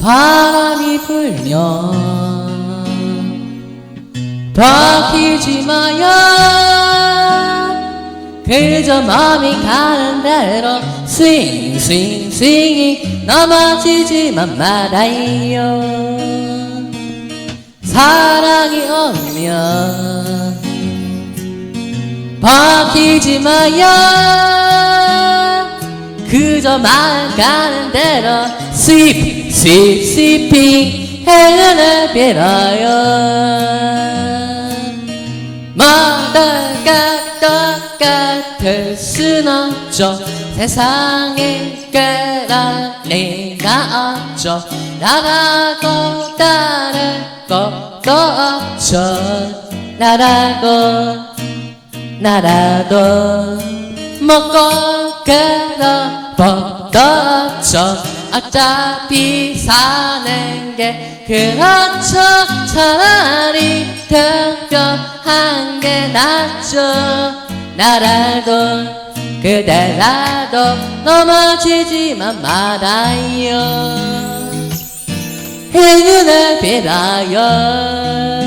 바람이 불면 바뀌지 마요. 그저 마음이 가는 대로 스윙 스윙 스윙이 넘어지지만 말아요. 사랑이 오면 바뀌지 마요. 그저 마음 가는 대로 스윕 스윕 스윕핑 행운을 빌어요. 모두가 똑같을 순 없죠. 세상에 그럴 리가 없죠. 나라고 다를 것도 없죠. 나라고 나라도 먹고 법도 없죠. 어차피 사는 게 그렇죠. 차라리 특별한 게 낫죠. 나라도 그대라도 넘어지지만 말아요. 행운을 빌어요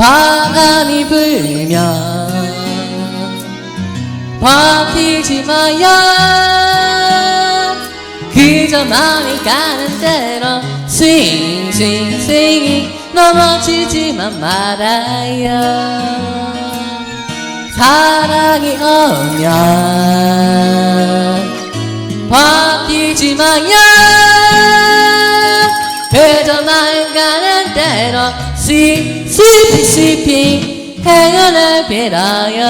바람이 불면 버티지 마요. 그저 마음이 가는 대로 스윙 스윙 스윙이 넘어지지만 말아요. 사랑이 오면 버티지 마요. 그저 마음 가는 대로 스윙 스윙 스윙 행운을 빌어요.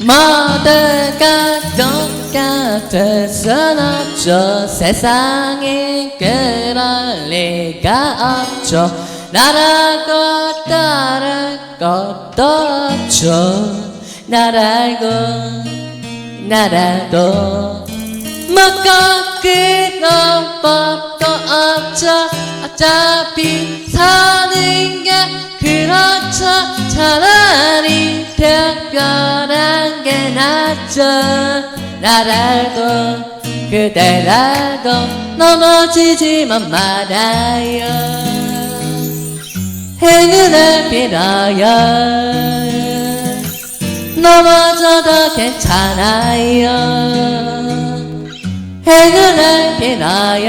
모두가 똑같을 순 없죠. 세상에 그럴 리가 없죠. 나라고 다를 것도 없죠. 나라고 나라도 먹고 그런 법도 없죠. 게 그렇죠. 차라리 특별한 게 낫죠. 나라도 그대라도 넘어지지만 말아요. 행운을 빌어요. 넘어져도 괜찮아요. 행운을 빌어요